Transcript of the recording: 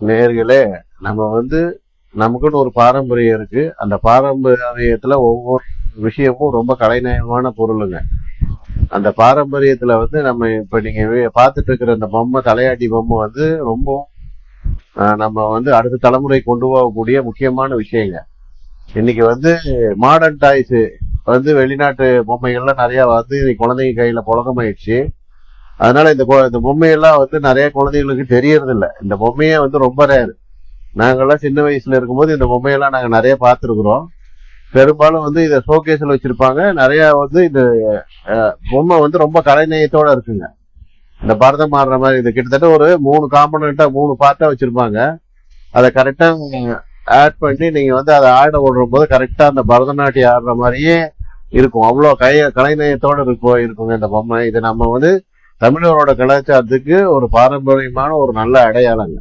நேர்களே நம்ம வந்து நமக்குன்னு ஒரு பாரம்பரியம் இருக்கு. அந்த பாரம்பரியத்துல ஒவ்வொரு விஷயமும் ரொம்ப கலைநயமான பொருளுங்க. அந்த பாரம்பரியத்துல வந்து நம்ம இப்ப நீங்க பார்த்துட்டு இருக்கிற அந்த பொம்மை தலையாட்டி பொம்மை வந்து ரொம்ப நம்ம வந்து அடுத்த தலைமுறை கொண்டு போகக்கூடிய முக்கியமான விஷயங்க. இன்னைக்கு வந்து மாடர்ன் டாய்ஸ் வந்து வெளிநாட்டு பொம்மைகள்லாம் நிறைய வந்து இன்னைக்கு குழந்தைங்க கையில புழக்கமாயிடுச்சு. அதனால இந்த இந்த பொம்மையெல்லாம் வந்து நிறைய குழந்தைகளுக்கு தெரியறது இல்லை இந்த பொம்மையே வந்து ரொம்ப ரேர் நாங்கள்லாம் சின்ன வயசுல இருக்கும்போது இந்த பொம்மையெல்லாம் நாங்கள் நிறைய பார்த்துருக்குறோம். பெரும்பாலும் வந்து இதை ஷோகேஸில் வச்சிருப்பாங்க. நிறைய வந்து இந்த பொம்மை வந்து ரொம்ப கலைநயத்தோட இருக்குங்க. இந்த பரதம் ஆடுற மாதிரி இது கிட்டத்தட்ட ஒரு மூணு காம்பனண்டா மூணு பார்ட்டா வச்சிருப்பாங்க. அதை கரெக்டா ஆட் பண்ணி நீங்க வந்து அதை ஆட விடுற போது கரெக்டா அந்த பரதநாட்டியம் ஆடுற மாதிரியே இருக்கும். அவ்வளோ கை கலைநயத்தோட இருக்கும் இருக்குங்க இந்த பொம்மை. இது நம்ம வந்து தமிழரோட கலாச்சாரத்துக்கு ஒரு பாரம்பரியமான ஒரு நல்ல அடையாளங்க.